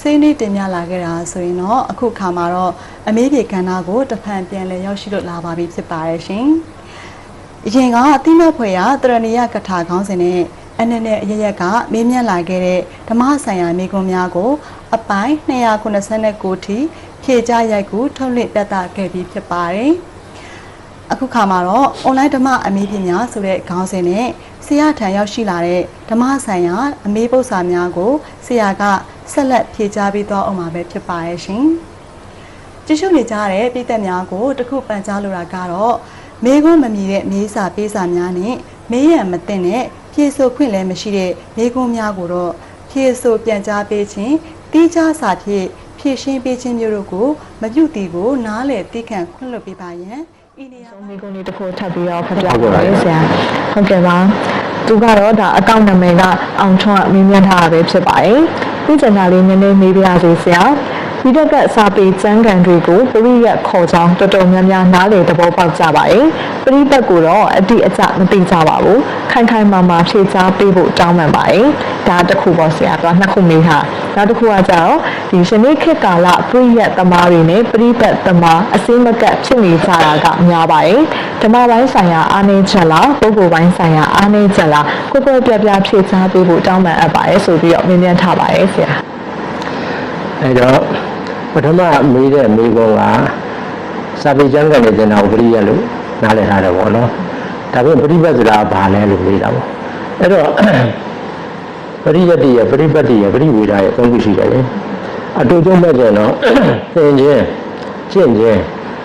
ဆွေးနွေးတင်ပြလာခဲ့တာဆိုရင်တော့အခုခါမှာတော့အမေးပြေကဏ္ဍကိုတဖန်ပြန်လည်ရောက်ရှိလို့လာပါပြီဖြစ်ပါရဲ့ရှင်။အရင်ကအတိမတ်ဖွယ်ရတရဏီယကထာခေါင်းစဉ်နဲ့အနေနဲ့အရရက်ကမေးမြန်းလာခဲ့တဲ့ဓမ္မဆိုင်ရာမိကွန်းများကို အပိုင်း289ထိဖြေကြားရိုက်ကူထုတ်လွှင့်ပြသခဲ့ပြီးဖြစ်ပါတယ်။အခုခါမှာတော့ online ဓမ္မအမေးပြများဆိုတဲ့ခေါင်းစဉ်နဲ့ဆရာထံရောက်ရှိလာတဲ့ဓမ္မဆိုင်ရာအမေးပု္ပ္ပစာများကိုဆရာက ဆက်လက်ဖြေကြားပေးသွားအောင်ပါပဲဖြစ်ပါရဲ့ရှင်။ကြည့်ရှုနေကြတဲ့ပြည်သက်များကိုတခုပန်ကြားလိုတာကတော့မေခွန်းမမီတဲ့မေးစာပေးစာများနဲ့မေးရန်မသိတဲ့ဖြေဆိုခွင့်လည်းမရှိတဲ့မေခွန်းများကိုတော့ဖြေဆိုပြန်ကြားပေးခြင်းတိကျစာဖြင့်ဖြည့်ရှင်းပေးခြင်းမျိုးတို့ကိုမပြုတည်ကိုနားလည်သိခံခွင့်လွှတ်ပေးပါရန်ဤနေရာဆုံးမိကုန်းလေးတစ်ခုထပ်ပြီးတော့ဖတ်ပြပါမယ်ဆရာဟုတ်ကဲ့ပါသူကတော့ဒါအကောင့်နာမည်ကအောင်ထွန်းကမြင်မြတ်ထားတာပဲဖြစ်ပါတယ် ဒီကျန်တာလေးနည်းနည်းမေးပြရစီဆရာ ဒီတက်ကစာပေကျမ်းဂန်တွေကိုပရိယတ်ခေါ်ကြောင်းတော်တော်များများနားလေသဘောပေါက်ကြပါတယ်ပရိပတ်ကိုတော့အတိအကျမသိကြပါဘူးခိုင်ခိုင်မာမာဖြေချပေးဖို့တောင်းပန်ပါတယ်ဒါတစ်ခုပေါ့ဆရာတော့နှစ်ခုမေးထားနောက်တစ်ခုကကြတော့ဒီရှနေ့ခေတ်ကာလပရိယတ်သမားတွေနဲ့ပရိပတ်သမားအစင်းမကတ်ဖြစ်နေကြတာကများပါတယ်ဓမ္မပိုင်းဆိုင်ရာအားနည်းချက်လားပုဂ္ဂိုလ်ပိုင်းဆိုင်ရာအားနည်းချက်လားကိုယ်ကိုယ်ပြပြဖြေချပေးဖို့တောင်းပန်အပ်ပါတယ်ဆိုပြီးတော့မြင်မြင်ထားပါတယ်ဆရာအဲတော့ ပထမမေးတဲ့မေးခွန်းကစာပေကျမ်းကနေတင်တာကိုပရိယတ်လို့နားလည်ထားတယ်ပေါ့နော်ဒါပြင်ပရိပတ်ဆိုတာဘာလဲလို့မေးတာပေါ့အဲ့တော့ပရိယတ်တိယပရိပတ်တိယပရိဝေဒရဲ့သုံးခုရှိတယ်လေအတူတူမဲ့ကျတော့သင်ခြင်းကျင့်ခြင်း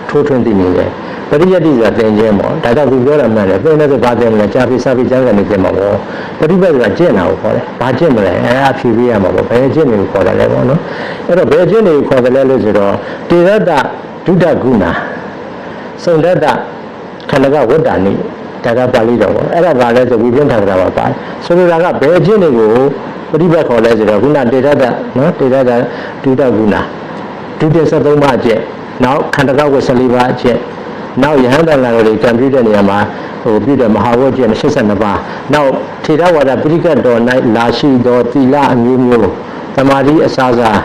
ထိုးထွင်းသိနေတယ် ပရိယတ်တိဆိုတာသင်ခြင်းပေါ့ဒါကြောင့်သူပြောတာမှန်တယ်သင်တဲ့ဆိုဘာသင်မလဲကြာပြီစာပေကျမ်းကနေသင်မှာပေါ့ပရိပတ်ဆိုတာကျင့်တာကိုခေါ်တယ်ဘာကျင့်မလဲအဲအဖြေပေးရမှာပေါ့ဘယ်ကျင့်နေကိုခေါ်တယ်လဲပေါ့နော်အဲ့တော့ဘယ်ကျင့်နေကိုခေါ်တယ်လဲလို့ဆိုတော့တေရတ္တဒုဒ္ဒကုဏစုံတတ္တခန္ဓကဝတ္တနိဒါကပါဠိတော်ပေါ့အဲ့ဒါဘာလဲဆိုဝိပင်းထာကရာပါပါတယ်ဆိုလိုတာကဘယ်ကျင့်နေကိုပရိပတ်ခေါ်လဲဆိုတော့ခုနတေရတ္တနော်တေရတ္တဒုဒ္ဒကုဏဒုတိယ73ပါးအကျင့်နောက်ခန္ဓကဝတ်14ပါးအကျင့် နောက်ယဟန်တန်လာတွေကံပြုတဲ့နေရာမှာဟိုပြုတဲ့မဟာဝတ်ကျင့်82ပါးနောက်ထေရဝါဒပရိကတ်တော်၌လာရှိသောသီလအမျိုးမျိုးသမာဓိအစားစား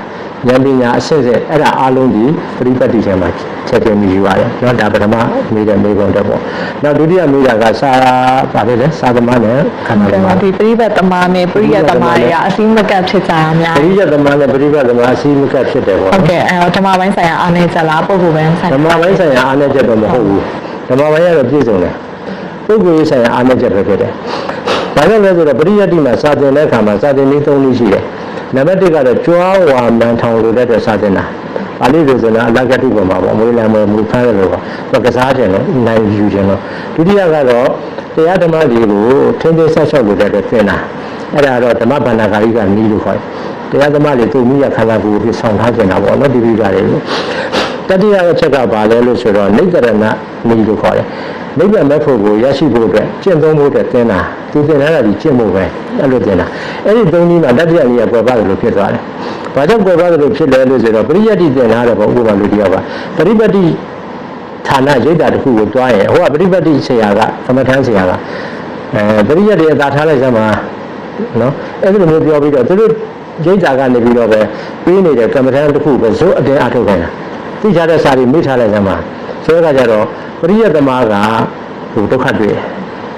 ဉာဏ်ပညာအစစ်စစ်အဲ့ဒါအလုံးဒီပရိပတ်တိထဲမှာချက်ပြမိယူပါတယ်เนาะဒါပထမမေးတဲ့မေးခွန်းတော့ပေါ့နောက်ဒုတိယမေးတာကစာပါလေလေစာသမနဲ့ခန္ဓာသမား ဒီပရိပတ်သမားနဲ့ပရိယတ်သမားတွေကအစည်းမကတ်ဖြစ်ကြတာများ ပရိယတ်သမားနဲ့ပရိပတ်သမားအစည်းမကတ်ဖြစ်တယ်ပေါ့ ဟုတ်ကဲ့အဲတော့ဓမ္မပိုင်းဆိုင်ရာအားနည်းချက်လားပုဂ္ဂိုလ်ပိုင်းဆိုင် ဓမ္မ ရာ ပိုင်းဆိုင်ရာအားနည်းချက်တော့မဟုတ်ဘူးဓမ္မပိုင်းကတော့ပြည့်စုံတယ်ပုဂ္ဂိုလ်ရေးဆိုင်ရာအားနည်းချက်ပဲဖြစ်တယ်ဘာလို့လဲဆိုတော့ပရိယတ်တိမှာစာသင်တဲ့အခါမှာစာသင်နည်း၃နည်းရှိတယ် နံပါတ်1ကတော့ကြွားဝါမန်ထောင်လို့တဲ့အတွက်စာသင်တာပါဠိလိုဆိုတော့အလကတိပေါ်မှာပေါ့မွေးလမ်းမမူဖမ်းတယ်လို့ပေါ့သူကစားတယ်လို့နိုင်ယူတယ်လို့ဒုတိယကတော့တရားဓမ္မတွေကိုထင်းထင်းဆက်ဆောက်လို့တဲ့အတွက်သင်တာအဲ့ဒါတော့ဓမ္မဗန္ဒာဂါရိကနီးလို့ခေါ်တယ်တရားဓမ္မတွေသူမိရခန္ဓာကိုယ်ကိုဆောင်ထားကြတာပေါ့နော်ဒီလိုကြတယ်လို့ တတိယအချက်ကဘာလဲလို့ဆိုတော့နိဗ္ဗာန်နီလို့ခေါ်တယ်။နိဗ္ဗာန်မဲ့ဖို့ကိုရရှိဖို့အတွက်ကျင့်သုံးဖို့အတွက်သင်တာသူသင်ထားတာဒီကျင့်ဖို့ပဲအဲ့လိုသင်တာ။အဲ့ဒီသုံးနည်းမှာတတိယနည်းကပေါ်ပါတယ်လို့ဖြစ်သွားတယ်။ဘာကြောင့်ပေါ်ပါတယ်လို့ဖြစ်လဲလို့ဆိုတော့ပရိယတ်တိသင်ထားတယ်ပေါ့ဥပမာလူတစ်ယောက်ကပရိပတ်တိဌာနရိတ်တာတစ်ခုကိုတွားရင်ဟိုကပရိပတ်တိဆရာကသမထမ်းဆရာကအဲပရိယတ်တိအသာထားလိုက်စမ်းပါနော်အဲ့ဒီလိုမျိုးပြောပြီးတော့သူတို့ရိတ်တာကနေပြီးတော့ပဲပြီးနေတဲ့ကမ္မထမ်းတစ်ခုပဲဇိုးအတင်းအထုတ်ခိုင်းတာ သိချတဲ့စာတွေမိထားလိုက်စမ်းပါဆိုတော့ကြတော့ပရိယတ်သမားကဟိုဒုက္ခတွေ့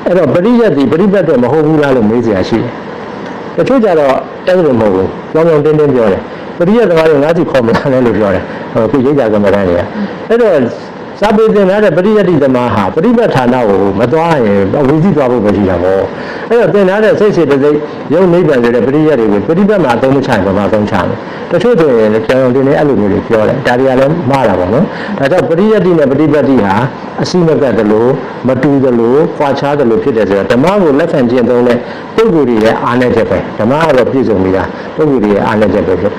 အဲ့တော့ပရိယတ်ဒီပရိပတ်တဲ့မဟုတ်ဘူးလားလို့မေးစရာရှိတယ်တချို့ကြတော့အဲ့လိုမဟုတ်ဘူးကြောင်းကြောင်းတင်းတင်းပြောတယ်ပရိယတ်သမားတွေငါးစီခေါ်မလာနဲ့လို့ပြောတယ်ဟိုခုရိတ်ကြကမ္မဋ္ဌာန်းတွေကအဲ့တော့ စာပေသင်ထားတဲ့ပရိယတ်တိသမားဟာပရိပတ်ဌာနကိုမသွားရင်ဝိသိသွားဖို့ပဲရှိတာပေါ့အဲ့တော့သင်ထားတဲ့စိတ်စေတသိက်ယုံနိဗ္ဗာန်ဆိုတဲ့ပရိယတ်တွေကိုပရိပတ်မှာအသုံးမချရင်ဘာမှအသုံးချမယ်တချို့ဆိုရင်ကြောင်ကြောင်တင်းတင်းအဲ့လိုမျိုးတွေပြောတယ်ဒါတွေကလည်းမှားတာပေါ့နော်ဒါကြောင့်ပရိယတ်တိနဲ့ပရိပတ်တိဟာအစိမကတ်တယ်လို့မတူတယ်လို့ကွာခြားတယ်လို့ဖြစ်တယ်ဆိုတော့ဓမ္မကိုလက်ခံကျင့်သုံးတဲ့ပုဂ္ဂိုလ်တွေရဲ့အားနည်းချက်ပဲဓမ္မကတော့ပြည့်စုံနေတာပုဂ္ဂိုလ်တွေရဲ့အားနည်းချက်ပဲဖြစ်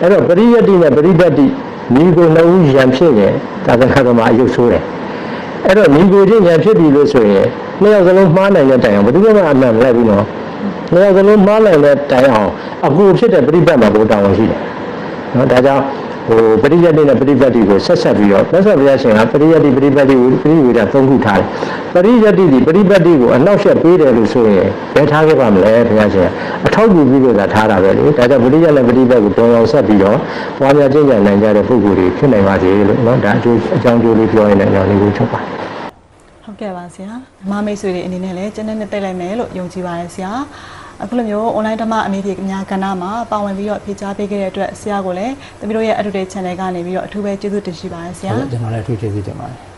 အဲ့တော့ပရိယတ်တိနဲ့ပရိပတ်တိ မိကိုနှုတ်ရံဖြစ်ရင်သာသနာတော်မှာအယုတ်ဆိုးတယ်အဲ့တော့ညီကိုချင်းညာဖြစ်ပြီလို့ဆိုရင်နှစ်ယောက်စလုံးမှားနိုင်တဲ့တိုင်အောင်ဘယ်သူမှအမှန်မလိုက်ဘူးနော်နှစ်ယောက်စလုံးမှားနိုင်တဲ့တိုင်အောင်အကူဖြစ်တဲ့ပြိပတ်မှာကိုတောင်းဝင်ရှိတယ်နော်ဒါကြောင့် ဟိုပရိယတ်တိနဲ့ပရိပတ်တိကိုဆက်ဆက်ပြီးတော့သက်ဆက်ဘုရားရှင်ကပရိယတ်တိပရိပတ်တိကိုပရိဝေဒသုံးခုထားတယ်ပရိယတ်တိဒီပရိပတ်တိကိုအနောက်ရှက်ပေးတယ်လို့ဆိုရင်ဘယ်ထားခဲ့ပါမလဲဘုရားရှင်အထောက်အကူပြုလို့သာထားတာပဲလေဒါကြောင့်ပရိယတ်နဲ့ပရိပတ်ကိုတုံအောင်ဆက်ပြီးတော့ပွားများကျင့်ကြံနိုင်ကြတဲ့ပုဂ္ဂိုလ်တွေဖြစ်နိုင်ပါစေလို့နော်ဒါအကျိုးအကြောင်းကျိုးလေးပြောရတဲ့အကြောင်းလေးကိုချုပ်ပါတယ်ဟုတ်ကဲ့ပါဆရာဓမ္မမိတ်ဆွေတွေအနေနဲ့လည်းကျန်တဲ့နှစ်သိလိုက်မယ်လို့ယုံကြည်ပါတယ်ဆရာ အခုလိုမျိုး online ဓမ္မအမေပြေအများကဏ္ဍမှာပါဝင်ပြီးတော့ဖြေကြားပေးခဲ့တဲ့အတွက်ဆရာကိုလည်းတမီးတို့ရဲ့ Educate Channel ကနေပြီးတော့အထူးပဲကျေးဇူးတင်ရှိပါတယ်ဆရာဟုတ်ကျွန်တော်လည်းအထူးကျေးဇူးတင်ပါတယ်